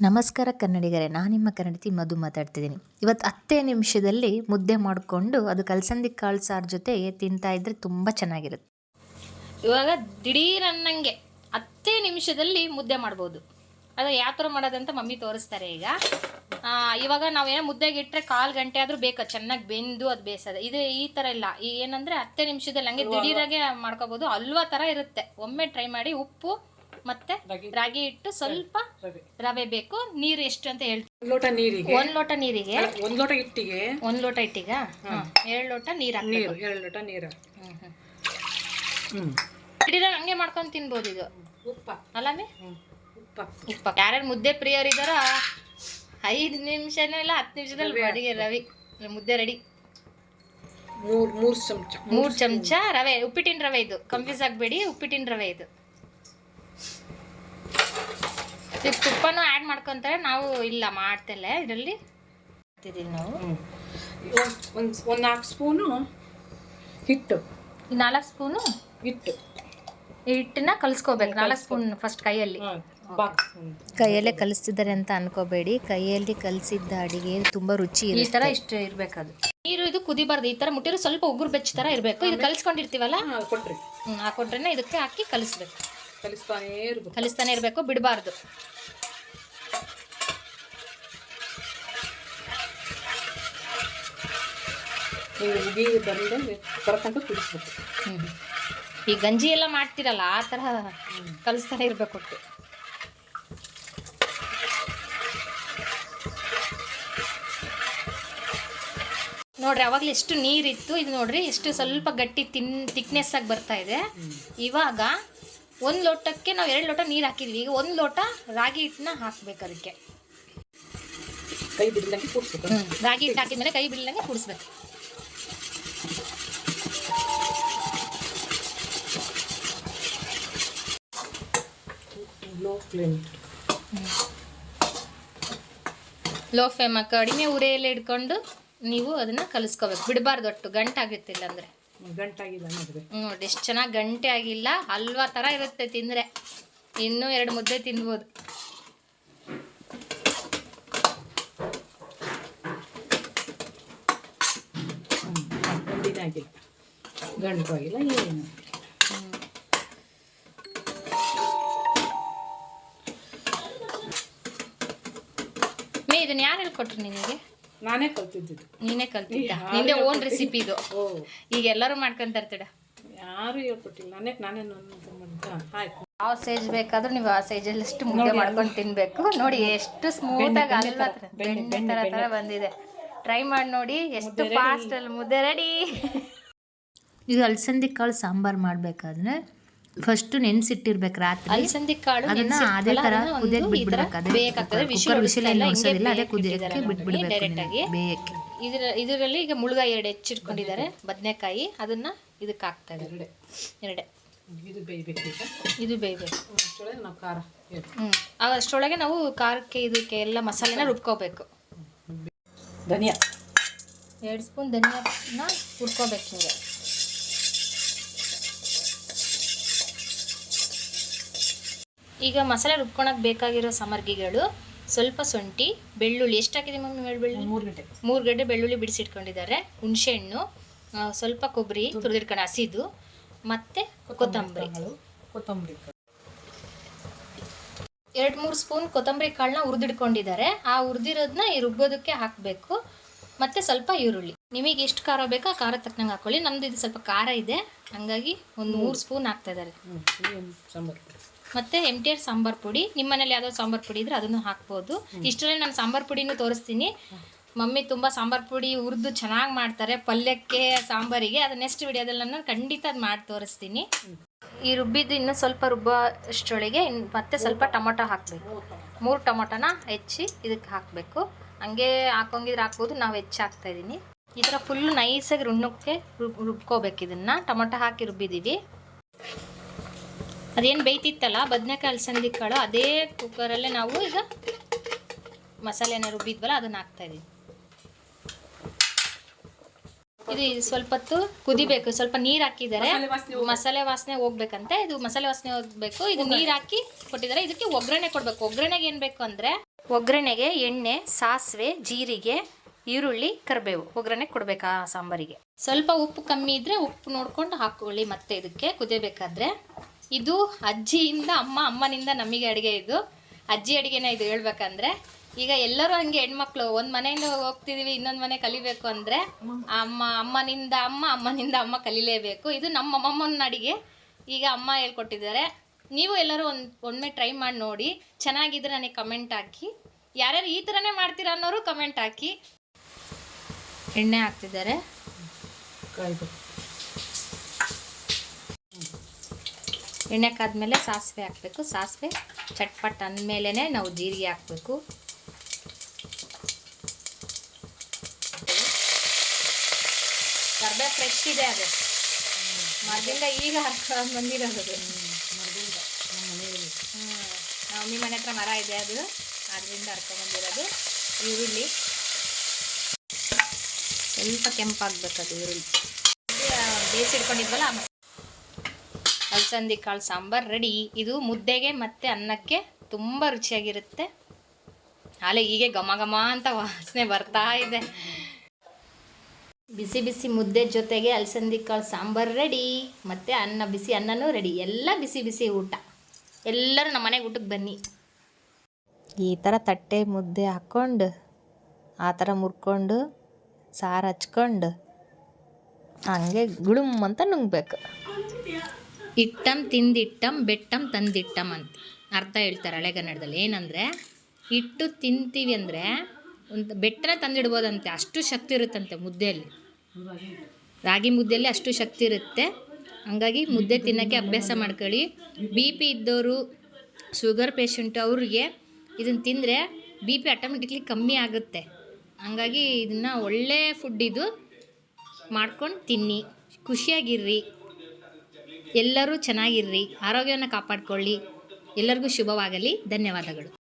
ನಮಸ್ಕಾರ ಕನ್ನಡಿಗರೇ ನಾನು ನಿಮ್ಮ ಕನ್ನಡತಿ ಮಧು ಮಾತಾಡ್ತಿದ್ದೀನಿ. ಇವತ್ತು ಹತ್ತೇ ನಿಮಿಷದಲ್ಲಿ ಮುದ್ದೆ ಮಾಡಿಕೊಂಡು ಅದು ಕಲ್ಸಂದಿ ಕಾಳು ಸಾರು ಜೊತೆ ತಿಂತಾ ಇದ್ರೆ ತುಂಬ ಚೆನ್ನಾಗಿರುತ್ತೆ. ಇವಾಗ ದಿಢೀರನ್ನಂಗೆ ಹತ್ತೇ ನಿಮಿಷದಲ್ಲಿ ಮುದ್ದೆ ಮಾಡ್ಬೋದು. ಅದು ಯಾವ ಥರ ಮಾಡೋದಂತ ಮಮ್ಮಿ ತೋರಿಸ್ತಾರೆ ಈಗ. ಆ, ಇವಾಗ ನಾವೇನೋ ಮುದ್ದೆಗೆ ಇಟ್ಟರೆ ಕಾಲು ಗಂಟೆ ಆದರೂ ಬೇಕು ಚೆನ್ನಾಗಿ ಬೆಂದು ಅದು ಬೇಯಿಸೋದು ಇದು ಈ ಥರ ಇಲ್ಲ. ಈ ಏನಂದರೆ ಹತ್ತೇ ನಿಮಿಷದಲ್ಲಿ ಹಂಗೆ ದಿಢೀರಾಗೆ ಮಾಡ್ಕೋಬೋದು ಅಲ್ವಾ ಥರ ಇರುತ್ತೆ. ಒಮ್ಮೆ ಟ್ರೈ ಮಾಡಿ ಉಪ್ಪು ಮತ್ತೆ ರಾಗಿ. ಹಿಟ್ಟು ಸ್ವಲ್ಪ ರವೆ. ಬೇಕು. ನೀರು ಎಷ್ಟು ಅಂತ ಹೇಳ್ತೀವಿ. ಒಂದ್ ಲೋಟ ನೀರಿಗೆ. ಒಂದ್ ಲೋಟ ನೀರಿಗೆ. ಒಂದ್ ಲೋಟ ಹಿಟ್ಟಿಗೆ. ಒಂದು ಲೋಟ ಹಿಟ್ಟಿಗ? ಎರಡು ಲೋಟ ನೀರ ನೀರು ಎರಡು ಲೋಟ ನೀರು ಹಂಗೆ ಮಾಡ್ಕೊಂಡು ತಿನ್ಬೋದು ಇದು. ಉಪ್ಪ. ಅಲ್ಲಮ್ಮಿ ಹ್ಮ್. ಉಪ್ಪ. ಉಪ್ಪ. ಯಾರ್ಯಾರು ಮುದ್ದೆ ಪ್ರಿಯರಿದಾರೋ ಐದು ನಿಮಿಷನೇ ಇಲ್ಲ ಹತ್ತು ನಿಮಿಷದಲ್ಲಿ ಅಡಿಗೆ ರವಿ. ಮುದ್ದೆ ರೆಡಿ ಮೂರ್ ಮೂರ್ ಚಮಚ. ಮೂರು ಚಮಚ ರವೆ. ಉಪ್ಪಿಟ್ಟಿನ ರವೆ ಇದು. ಕನ್ಫ್ಯೂಸ್ ಆಗಬೇಡಿ. ಉಪ್ಪಿಟ್ಟಿನ ರವೆ ಇದು. ಈಗ ತುಪ್ಪನೂ ಆ್ಯಡ್ ಮಾಡ್ಕೊತಾರೆ. ನಾವು ಇಲ್ಲ ಮಾಡ್ತಿಲ್ಲ. ಇದರಲ್ಲಿ ಮಾಡ್ತಿದ್ದೀವಿ ನಾವು. ಒಂದು ಒಂದು ನಾಲ್ಕು ಸ್ಪೂನು ಹಿಟ್ಟು. ಈ ನಾಲ್ಕು ಸ್ಪೂನು ಹಿಟ್ಟು. ಈ ಹಿಟ್ಟನ್ನ ಕಲಿಸ್ಕೋಬೇಕು. ನಾಲ್ಕು ಸ್ಪೂನ್ ಫಸ್ಟ್ ಕೈಯಲ್ಲಿ. ಬಾಕ್ಸ್ ಕೈಯಲ್ಲೇ ಕಲಿಸ್ತಿದ್ದಾರೆ ಅಂತ ಅನ್ಕೋಬೇಡಿ. ಕೈಯಲ್ಲಿ ಕಲಿಸಿದ್ದ ಅಡಿಗೆ ತುಂಬ ರುಚಿ ಈ ಥರ ತರ ಇಷ್ಟು ಇರ್ಬೇಕದು ನೀರು ಇದು ಕುದಿಬಾರ್ದು. ಈ ತರ ಮುಟ್ಟಿರೋ ಸ್ವಲ್ಪ ಉಗುರು ಬೆಚ್ಚ ತರ ಇರಬೇಕು. ಇದು ಕಲಿಸ್ಕೊಂಡಿರ್ತೀವಲ್ಲ? ಹಾ ಕೊಟ್ರಿ. ಹ್ಮ್, ಹಾಕೊಂಡ್ರೆ ಇದಕ್ಕೆ ಹಾಕಿ ಕಲಿಸ್ಬೇಕು. ಕಲಿಸ್ತಾನೇ ಇರ್ಬೇಕು. ಕಲಿಸ್ತಾನೆ ಇರಬೇಕು ಬಿಡಬಾರ್ದು. ಬರೋ ತನಕ ಈ ಗಂಜಿ ಎಲ್ಲ ಮಾಡ್ತಿರಲ್ಲ ಆ ಥರ ಕಲಿಸ್ತಾನೆ ಇರಬೇಕು ಒಟ್ಟು. ನೋಡ್ರಿ ಅವಾಗಲೇ ಎಷ್ಟು ನೀರಿತ್ತು ಇದು ನೋಡ್ರಿ ಎಷ್ಟು ಸ್ವಲ್ಪ ಗಟ್ಟಿ ತಿನ್ ತಿಕ್ನೆಸ್ ಆಗಿ ಬರ್ತಾ ಇದೆ. ಇವಾಗ ಒಂದು ಲೋಟಕ್ಕೆ ನಾವು ಎರಡು ಲೋಟ ನೀರು ಹಾಕಿದ್ವಿ. ಈಗ ಒಂದು ಲೋಟ ರಾಗಿ ಹಿಟ್ಟನ್ನ ಹಾಕ್ಬೇಕು ಅದಕ್ಕೆ. ಕೈ ಬಿಡ್ದಂಗೆ ಕೂಡಿಸ್ಬೇಕು. ರಾಗಿ ಹಿಟ್ಟು ಹಾಕಿದ್ಮೇಲೆ ಕೈ ಬಿಡ್ಲಂಗೆ ಕುಡಿಸ್ಬೇಕು. ಲೋ ಫ್ಲೇಮ್ ಲೋ ಫ್ಲೇಮ್ ಕಡಿಮೆ ಉರಿಯಲ್ಲಿ ಇಟ್ಕೊಂಡು ನೀವು ಅದನ್ನ ಕಲಿಸ್ಕೋಬೇಕು. ಬಿಡಬಾರ್ದು ಒಟ್ಟು ಗಂಟಾಗಿರ್ತಿಲ್ಲ ಇಲ್ಲಾಂದ್ರೆ ಗಂಟಾಗಿಲ್ಲ ನೋಡ್ರಿ ನೋಡಿ ಎಷ್ಟು ಚೆನ್ನಾಗಿ ಗಂಟೆ ಆಗಿಲ್ಲ ಹಲ್ವಾ ಥರ ಇರುತ್ತೆ ತಿಂದರೆ ಇನ್ನೂ ಎರಡು ಮುದ್ದೆ ತಿನ್ಬೋದು ಆಗಿಲ್ಲ ಗಂಟು ಆಗಿಲ್ಲ ಏನು ಮೇ ಇದನ್ನ ಯಾರು ಹೇಳ್ಕೊಟ್ರು ನಿನಗೆ ನಾನೇ ಕಲ್ತಿದ್ದು. ನೀನೇ ಕಲ್ತಿದ್ದ? ನಿಂದೆ ಓನ್ ರೆಸಿಪಿ ಇದು. ಈಗ ಎಲ್ಲರೂ ಮಾಡ್ಕೊಂತ ಇರ್ತೀಡ ಯಾರು ಹೇಳ್ಕೊಟ್ಟಿಲ್ಲ. ನಾನೇ ನಾನೇ ನನ್ನ ಆಯ್ತು. ಯಾವ ಸೈಜ್ ಬೇಕಾದ್ರೂ ನೀವು ಆ ಸೈಜಲ್ಲಿ ಎಷ್ಟು ಮುದ್ದೆ ಮಾಡ್ಕೊಂಡು ತಿನ್ಬೇಕು. ನೋಡಿ ಎಷ್ಟು ಸ್ಮೂತ್ ಆಗಿ ಬೆಣ್ಣೆ ಥರ ಥರ ಬಂದಿದೆ. ಟ್ರೈ ಮಾಡಿ ನೋಡಿ ಎಷ್ಟು ಫಾಸ್ಟ್ ಅಲ್ಲಿ ಮುದ್ದೆ ರೆಡಿ ಇದು ಅಲಸಂದಿ ಕಾಳು ಸಾಂಬಾರು ಮಾಡಬೇಕಾದ್ರೆ ಫಸ್ಟು ನೆನ್ಸಿಟ್ಟಿರ್ಬೇಕು ರಾತ್ರಿ. ಅಲಸಂದಿ ಕಾಳು ಅದನ್ನ ಅದೇ ತರ ಕುದಿಯಕ್ ಬಿಟ್ಬಿಡ್ಬೇಕು ಅದೇ ಬೇಕಾಗ್ತದೆ ಕುಕ್ಕರ್ ವಿಷಲ್ ಏನು ನೋಡ್ಸೋದಿಲ್ಲ ಅದೇ ಕುದಿಯಕ್ಕೆ ಬಿಟ್ಬಿಡ್ಬೇಕು ಡೈರೆಕ್ಟ್ ಆಗಿ. ಬೇಯಕ್ಕೆ. ಇದರ ಇದರಲ್ಲಿ ಈಗ ಮುಳುಗಾಯಿ ಎರಡು ಹೆಚ್ಚಿಟ್ಕೊಂಡಿದ್ದಾರೆ ಬದನೆಕಾಯಿ ಅದನ್ನ ಇದಕ್ಕೆ ಹಾಕ್ತಾ ಇದ್ದಾರೆ. ಎರಡೆ. ಎರಡೇ. ಇದು ಬೇಯಬೇಕು ಈಗ ಇದು ಬೇಯಬೇಕು. ಅಷ್ಟೊಳಗೆ ನಾವು ಖಾರ ಹ್ಞೂ ಹ್ಮ್ ಅಷ್ಟರೊಳಗೆ ನಾವು ಖಾರಕ್ಕೆ ಇದಕ್ಕೆ ಎಲ್ಲ ಮಸಾಲೆನ ರುಬ್ಕೋಬೇಕು. ಧನಿಯಾ. ಎರಡು ಸ್ಪೂನ್ ಧನಿಯಾನ ಹುರ್ಕೋಬೇಕು ಹಿಂಗೆ ಈಗ ಮಸಾಲೆ ರುಬ್ಕೊಳಕ್ಕೆ ಬೇಕಾಗಿರೋ ಸಾಮಗ್ರಿಗಳು ಸ್ವಲ್ಪ ಶುಂಠಿ ಬೆಳ್ಳುಳ್ಳಿ ಎಷ್ಟು ಹಾಕಿದೆ ಮಮ್ಮಿ ಮೇಲೆ ಬೆಳ್ಳುಳ್ಳಿ ಮೂರು ಗಂಟೆ. ಮೂರು ಗಡ್ಡೆ ಬೆಳ್ಳುಳ್ಳಿ ಬಿಡಿಸಿಟ್ಕೊಂಡಿದ್ದಾರೆ. ಹುಣಸೆಹಣ್ಣು ಸ್ವಲ್ಪ ಕೊಬ್ಬರಿ ತುರಿದಿಟ್ಕೊಂಡು ಹಸಿದು ಮತ್ತು ಕೊತ್ತಂಬರಿ ಕೊತ್ತಂಬರಿ. ಎರಡು ಮೂರು ಸ್ಪೂನ್ ಕೊತ್ತಂಬರಿ ಕಾಳನ್ನ ಹುರಿದಿಟ್ಕೊಂಡಿದ್ದಾರೆ. ಆ ಹುರಿದಿರೋದನ್ನ ಈ ರುಬ್ಬೋದಕ್ಕೆ ಹಾಕಬೇಕು. ಮತ್ತು ಸ್ವಲ್ಪ ಈರುಳ್ಳಿ. ನಿಮಗೆ ಎಷ್ಟು ಖಾರ ಬೇಕೋ ಆ ಖಾರ ತಕ್ಕನಂಗೆ ಹಾಕೊಳ್ಳಿ. ನಮ್ದು ಇದು ಸ್ವಲ್ಪ ಖಾರ ಇದೆ. ಹಂಗಾಗಿ ಒಂದು ಮೂರು ಸ್ಪೂನ್ ಹಾಕ್ತಾ ಇದ್ದಾರೆ. ಮತ್ತು ಎಂ ಟಿ ಆರ್ ಸಾಂಬಾರು ಪುಡಿ. ನಿಮ್ಮನೇಲಿ ಸಾಂಬಾರ್ ಸಾಂಬಾರು ಪುಡಿ ಇದ್ರೆ ಅದನ್ನು ಹಾಕ್ಬೋದು. ಇಷ್ಟರಲ್ಲಿ ನಾನು ಸಾಂಬಾರು ಪುಡಿನೂ ತೋರಿಸ್ತೀನಿ. ಮಮ್ಮಿ ತುಂಬ ಸಾಂಬಾರು ಪುಡಿ ಹುರಿದು ಚೆನ್ನಾಗಿ ಮಾಡ್ತಾರೆ ಪಲ್ಯಕ್ಕೆ ಸಾಂಬಾರಿಗೆ. ಅದು ನೆಕ್ಸ್ಟ್ ವಿಡಿಯೋದಲ್ಲಿ ನಾನು ಖಂಡಿತ ಅದು ಮಾಡಿ ತೋರಿಸ್ತೀನಿ. ಈ ರುಬ್ಬಿದ್ದು ಇನ್ನೂ ಸ್ವಲ್ಪ ರುಬ್ಬ ಅಷ್ಟರೊಳಗೆ ಇನ್ನು ಮತ್ತೆ ಸ್ವಲ್ಪ ಟೊಮೊಟೊ ಹಾಕಬೇಕು. ಮೂರು ಟೊಮೊಟೊನ ಹೆಚ್ಚಿ ಇದಕ್ಕೆ ಹಾಕಬೇಕು. ಹಂಗೆ ಹಾಕೊಂಗಿದ್ರೆ ಹಾಕ್ಬೋದು ನಾವು ಹೆಚ್ಚು ಹಾಕ್ತಾ ಇದ್ದೀನಿ ಈ ಥರ ಫುಲ್ ನೈಸಾಗಿ ರುಣ್ಣಕ್ಕೆ ರುಬ್ ರುಬ್ಕೋಬೇಕು ಇದನ್ನು. ಟೊಮೊಟೊ ಹಾಕಿ ರುಬ್ಬಿದ್ದೀವಿ ಅದೇನು ಬೇಯ್ತಿತ್ತಲ್ಲ ಬದನೆಕಾಯಿ ಅಲಸಂದಿ ಕಾಳು ಅದೇ ಕುಕ್ಕರಲ್ಲೇ ನಾವು ಈಗ ಮಸಾಲೆನ ರುಬ್ಬಿದ್ವಲ್ಲ ಅದನ್ನ ಹಾಕ್ತಾ ಇದೀವಿ. ಇದು ಸ್ವಲ್ಪ ಹೊತ್ತು ಕುದಿಬೇಕು ಸ್ವಲ್ಪ ನೀರು ಹಾಕಿದ್ದಾರೆ ಮಸಾಲೆ ವಾಸನೆ ಮಸಾಲೆ ವಾಸನೆ ಹೋಗ್ಬೇಕಂತೆ ಇದು ಮಸಾಲೆ ವಾಸನೆ ಹೋಗ್ಬೇಕು ಇದು ನೀರು ಹಾಕಿ ಕೊಟ್ಟಿದ್ದಾರೆ ಇದಕ್ಕೆ ಒಗ್ಗರಣೆ ಕೊಡಬೇಕು. ಒಗ್ಗರಣೆಗೆ ಏನು ಬೇಕು ಅಂದರೆ ಒಗ್ಗರಣೆಗೆ ಎಣ್ಣೆ ಸಾಸಿವೆ ಜೀರಿಗೆ ಈರುಳ್ಳಿ ಕರಿಬೇವು ಒಗ್ಗರಣೆ ಕೊಡಬೇಕು ಆ ಸಾಂಬಾರಿಗೆ. ಸ್ವಲ್ಪ ಉಪ್ಪು ಕಮ್ಮಿ ಇದ್ದರೆ ಉಪ್ಪು ನೋಡ್ಕೊಂಡು ಹಾಕೊಳ್ಳಿ ಮತ್ತೆ ಇದಕ್ಕೆ ಕುದಿಯಬೇಕಾದ್ರೆ ಇದು ಅಜ್ಜಿಯಿಂದ ಅಮ್ಮ ಅಮ್ಮನಿಂದ ನಮಗೆ ಅಡುಗೆ ಇದು. ಅಜ್ಜಿ ಅಡುಗೆನ ಇದು ಹೇಳ್ಬೇಕಂದ್ರೆ, ಈಗ ಎಲ್ಲರೂ ಹಂಗೆ ಹೆಣ್ಮಕ್ಳು, ಒಂದು ಮನೆಯಿಂದ ಹೋಗ್ತಿದೀವಿ, ಇನ್ನೊಂದು ಮನೆ ಕಲಿಬೇಕು ಅಂದರೆ ಅಮ್ಮ ಅಮ್ಮನಿಂದ ಅಮ್ಮ ಅಮ್ಮನಿಂದ ಅಮ್ಮ ಕಲಿಲೇಬೇಕು. ಇದು ನಮ್ಮ ಅಮ್ಮಮ್ಮನ ಅಡುಗೆ. ಈಗ ಅಮ್ಮ ಹೇಳ್ಕೊಟ್ಟಿದ್ದಾರೆ, ನೀವು ಎಲ್ಲರೂ ಒಂದು ಒಮ್ಮೆ ಟ್ರೈ ಮಾಡಿ ನೋಡಿ, ಚೆನ್ನಾಗಿದ್ರೆ ನನಗೆ ಕಮೆಂಟ್ ಹಾಕಿ. ಯಾರ್ಯಾರು ಈ ಥರನೇ ಮಾಡ್ತೀರಾ ಅನ್ನೋರು ಕಮೆಂಟ್ ಹಾಕಿ. ಎಣ್ಣೆ ಹಾಕ್ತಿದ್ದಾರೆ. ಎಣ್ಣೆ ಕಾದ್ಮೇಲೆ ಸಾಸಿವೆ ಹಾಕಬೇಕು. ಸಾಸಿವೆ ಚಟ್ಪಟ್ ಅಂದಮೇಲೆ ನಾವು ಜೀರಿಗೆ ಹಾಕಬೇಕು. ಕರ್ಬೇ ಫ್ರೆಶ್ ಇದೆ ಅದು. ಮರದಿಂದ ಈಗ ಹರ್ಕೊಂಡು ಬಂದಿರೋದು ಅದು. ಹ್ಞೂ ನಮ್ಮ ಮನೆ ಹತ್ರ ಮರ ಇದೆ ಅದು. ಅದರಿಂದ ಹರ್ಕೊಂಬಂದಿರೋದು ಈರುಳ್ಳಿ. ಸ್ವಲ್ಪ ಕೆಂಪಾಗ್ಬೇಕು ಅದು ಈರುಳ್ಳಿ. ಬೇಯಿಸಿಡ್ಕೊಂಡಿದ್ವಲ್ಲ ಅಲಸಂದಿ ಕಾಳು ಸಾಂಬಾರು ರೆಡಿ ಇದು ಮುದ್ದೆಗೆ ಮತ್ತು ಅನ್ನಕ್ಕೆ ತುಂಬ ರುಚಿಯಾಗಿರುತ್ತೆ. ಆಲೆ ಹೀಗೆ ಘಮ ಘಮ ಅಂತ ವಾಸನೆ ಬರ್ತಾ ಇದೆ. ಬಿಸಿ ಬಿಸಿ ಮುದ್ದೆ ಜೊತೆಗೆ ಅಲಸಂದಿ ಕಾಳು ಸಾಂಬಾರು ರೆಡಿ ಮತ್ತು ಅನ್ನ, ಬಿಸಿ ಅನ್ನನೂ ರೆಡಿ ಎಲ್ಲ ಬಿಸಿ ಬಿಸಿ ಊಟ. ಎಲ್ಲರೂ ನಮ್ಮ ಮನೆಗೆ ಊಟಕ್ಕೆ ಬನ್ನಿ. ಈ ಥರ ತಟ್ಟೆ, ಮುದ್ದೆ ಹಾಕ್ಕೊಂಡು, ಆ ಥರ ಮುರ್ಕೊಂಡು, ಸಾರು ಹಚ್ಕೊಂಡು, ಹಂಗೆ ಗುಳುಮ್ ಅಂತ ನುಂಗ್ಬೇಕು. ಇಟ್ಟಂ ತಿಂದಿಟ್ಟಂ, ಬೆಟ್ಟಂ ತಂದಿಟ್ಟಂ ಅಂತ. ಅರ್ಥ ಹೇಳ್ತಾರೆ ಹಳೆಗನ್ನಡದಲ್ಲಿ ಏನಂದರೆ ಇಟ್ಟು ತಿಂತೀವಿ ಅಂದರೆ ಒಂದು ಬೆಟ್ಟನ ತಂದಿಡ್ಬೋದಂತೆ, ಅಷ್ಟು ಶಕ್ತಿ ಇರುತ್ತಂತೆ ಮುದ್ದೆಯಲ್ಲಿ. ರಾಗಿ ಮುದ್ದೆಯಲ್ಲಿ ಅಷ್ಟು ಶಕ್ತಿ ಇರುತ್ತೆ. ಹಂಗಾಗಿ ಮುದ್ದೆ ತಿನ್ನೋಕ್ಕೆ ಅಭ್ಯಾಸ ಮಾಡ್ಕೊಳ್ಳಿ. ಬಿ ಪಿ ಇದ್ದವರು ಶುಗರ್ ಪೇಷಂಟು ಅವ್ರಿಗೆ ಇದನ್ನು ತಿಂದರೆ ಬಿ ಪಿ ಆಟೋಮೆಟಿಕ್ಲಿ ಕಮ್ಮಿ ಆಗುತ್ತೆ. ಹಂಗಾಗಿ ಇದನ್ನು ಒಳ್ಳೆ ಫುಡ್ ಇದು ಮಾಡ್ಕೊಂಡು ತಿನ್ನಿ. ಖುಷಿಯಾಗಿರ್ರಿ. ಎಲ್ಲರೂ ಚೆನ್ನಾಗಿರ್ರಿ. ಆರೋಗ್ಯವನ್ನು ಕಾಪಾಡಿಕೊಳ್ಳಿ. ಎಲ್ಲರಿಗೂ ಶುಭವಾಗಲಿ. ಧನ್ಯವಾದಗಳು.